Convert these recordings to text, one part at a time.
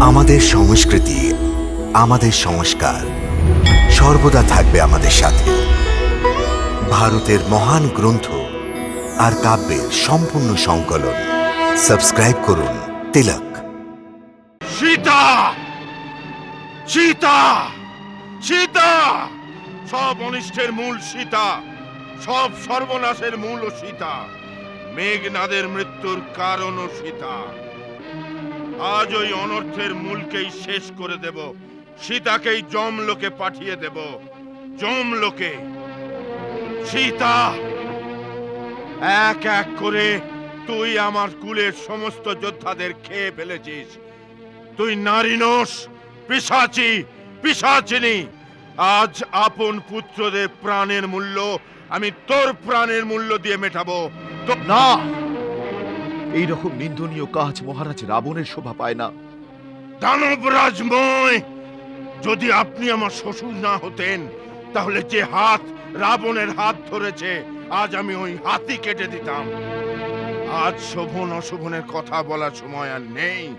আমাদের সংস্কৃতি, আমাদের সংস্কার সর্বদা থাকবে আমাদের সাথে। ভারতের মহান গ্রন্থ আর কাব্যের সম্পূর্ণ সংকলন। সাবস্ক্রাইব করুন তিলক। সীতা! সীতা! সীতা! সব অনিষ্টের মূল সীতা, সব সর্বনাশের মূল সীতা, মেঘনাদের মৃত্যুর কারণও সীতা। আজ ওই অনর্থের মূলকেই শেষ করে দেব। সীতাকেই জমলোকে পাঠিয়ে দেব। জমলোকে সীতা! এক এক করে তুই আমার কুলের সমস্ত যোদ্ধাদের খেয়ে ফেলেছিস। তুই নারী নোস পিসাচি, পিসাচিনি। আজ আপন পুত্রদের প্রাণের মূল্য আমি তোর প্রাণের মূল্য দিয়ে মেটাবো। তো না! এই রকম নিন্দনীয় কাজ মহারাজ রাবণের শোভা পায় না। দানব রাজময়, যদি আপনি আমার শ্বশুর না হতেন, তাহলে যে হাত রাবণের হাত ধরেছে, আজ আমি ওই হাতই কেটে দিতাম। আজ শোভন অশোভনের কথা বলার সময় আর নেই।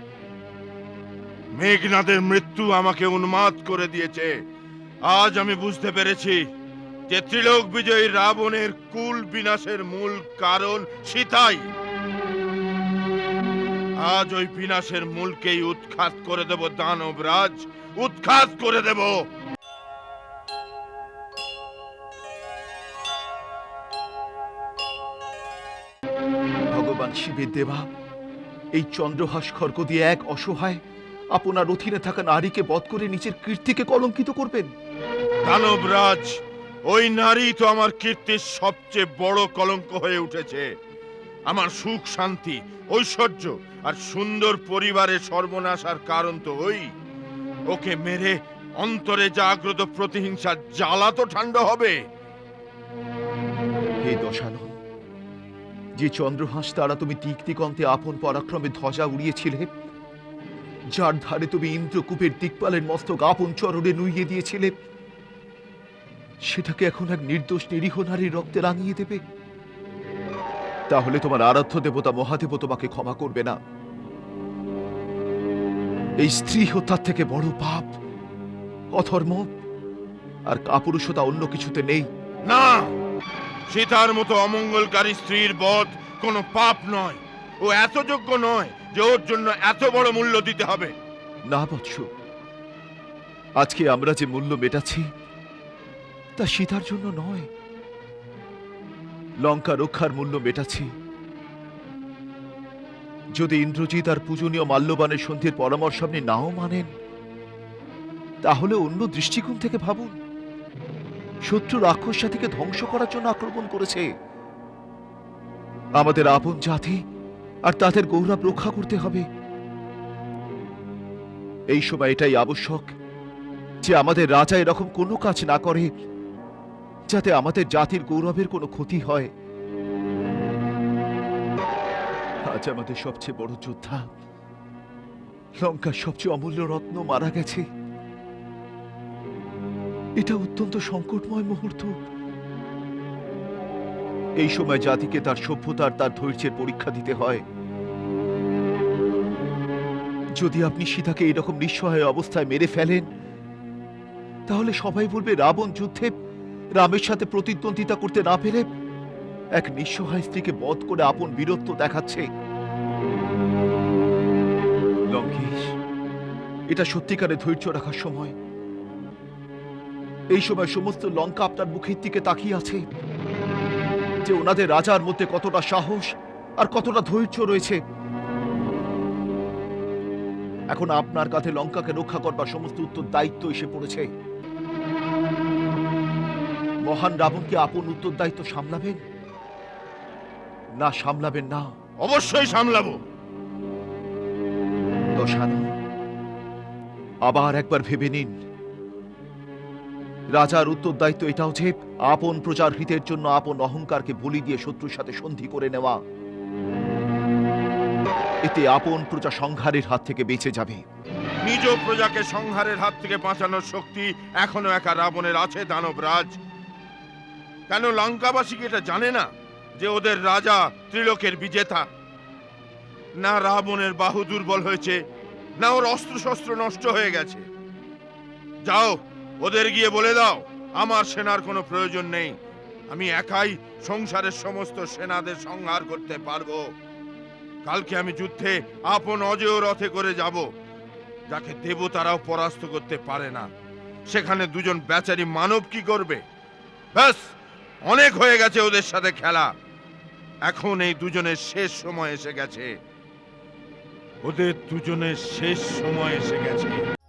মেঘনাদের মৃত্যু আমাকে উন্মাদ করে দিয়েছে। আজ আমি বুঝতে পেরেছি যে ত্রিলোক বিজয়ী রাবণের কুল বিনাশের মূল কারণ সীতাই। আজ ওই বিনাশের মূলকেই উৎখাত করে দেব দানবরাজ উৎখাত করে দেব। ভগবান শিবের দেবা এই চন্দ্রহাস খর্গ দিয়ে এক অসহায় আপনার অধীনে থাকা নারীকে বধ করে নিজের কীর্তিকে কলঙ্কিত করবেন। দানবরাজ ওই নারী তো আমার কীর্তির সবচেয়ে বড় কলঙ্ক হয়ে উঠেছে। আমার সুখ, শান্তি, ঐশ্বর্য আর সুন্দর পরিবারের সর্বনাশার কারণ তো ওই। ওকে মেরে অন্তরে জাগ্রত প্রতিহিংসার জ্বালা তো ঠান্ডা হবে। যে চন্দ্রহাস দ্বারা তুমি দিক দিগন্তে আপন পরাক্রমে ধ্বজা উড়িয়েছিলে, যার ধারে তুমি ইন্দ্রকূপের দিকপালের মস্তক আপন চরণে নুইয়ে দিয়েছিলে, সেটাকে এখন এক নির্দোষ নিরীহ নারীর রক্তে রাঙিয়ে দেবে। তাহলে তোমার আরাধ্য দেবতা মহাদেব তোমাকে ক্ষমা করবে না। এই স্ত্রী হত্যার থেকে বড় পাপ অধর্ম আর কাপুরুষতা অন্য কিছুতে নেই। না সীতার মতো অমঙ্গলকারী স্ত্রীর বধ কোনো পাপ নয়। ও এত যোগ্য নয় যে ওর জন্য এত বড় মূল্য দিতে হবে। না বৎস। আজকে আমরা যে মূল্য মেটাচ্ছি তা সীতার জন্য নয়। লঙ্কা রক্ষার মূল্য মেটাচ্ছি। যদি ইন্দ্রজিৎ আর পূজনীয় মাল্যবানের সন্ধির পরামর্শ আপনি নাও মানেন, তাহলে অন্য দৃষ্টিকোণ থেকে ভাবুন। শত্রু রাক্ষস জাতিকে ধ্বংস করার জন্য আক্রমণ করেছে। আমাদের আপন জাতি আর তাদের গৌরব রক্ষা করতে হবে। এই সময় এটাই আবশ্যক যে আমাদের রাজা এরকম কোনো কাজ না করে যাতে আমাদের জাতির গৌরবের কোনো ক্ষতি হয়। আজ আমাদের সবচেয়ে বড় যোদ্ধা। লঙ্কার সবচেয়ে অমূল্য রত্ন মারা গেছে। এটা অত্যন্ত সংকটময় মুহূর্ত। এই সময় জাতিকে তার সভ্যতার তার ধৈর্যের পরীক্ষা দিতে হয়। যদি আপনি সীতাকে এরকম নিঃসহায় অবস্থায় মেরে ফেলেন, তাহলে সবাই বলবে রাবণ যুদ্ধে রামের সাথে প্রতিদ্বন্দ্বিতা করতে না পেরে এক নিঃসহায় স্ত্রীকে বধ করে আপন বীরত্ব দেখাচ্ছে। এটা সত্যিকারে ধৈর্য রাখার সময়। এই সময় সমস্ত লঙ্কা আপনার মুখের দিকে তাকিয়ে আছে যে ওনাদের রাজার মধ্যে কতটা সাহস আর কতটা ধৈর্য রয়েছে। এখন আপনার কাছে লঙ্কাকে রক্ষা করবার সমস্ত উত্তর দায়িত্ব এসে পড়েছে। মহান রাবণকে আপন উত্তর দায়িত্ব সামলাবেন? না সামলাবেন না। অবশ্যই সামলাবো। আবার একবার ভেবে নিন। রাজার উত্তর দায়িত্ব এটাও যে আপন প্রজার হিতের জন্য আপন অহংকারকে বলি দিয়ে শত্রুর সাথে সন্ধি করে নেওয়া। এতে আপন প্রজা সংহারের হাত থেকে বেঁচে যাবে। নিজ প্রজাকে সংহারের হাত থেকে বাঁচানোর শক্তি এখনও একা রাবণের আছে দানবরাজ। কেন লঙ্কাবাসী কি এটা জানে না যে ওদের রাজা ত্রিলোকের বিজেতা? না রাবণের বাহু দুর্বল হয়েছে, না ওর অস্ত্রশস্ত্র নষ্ট হয়ে গেছে। যাও, ওদের গিয়ে বলে দাও, আমার সেনার কোনো প্রয়োজন নেই। আমি একাই সংসারের সমস্ত সেনাদের সংহার করতে পারব। কালকে আমি যুদ্ধে আপন অজেয় রথে করে যাব, যাকে দেবতারাও পরাস্ত করতে পারে না। সেখানে দুজন বেচারি মানব কি করবে? ব্যাস! অনেক হয়ে গেছে ওদের সাথে খেলা। এখন এই দুজনের শেষ সময় এসে গেছে। ওদের দুজনের শেষ সময় এসে গেছে।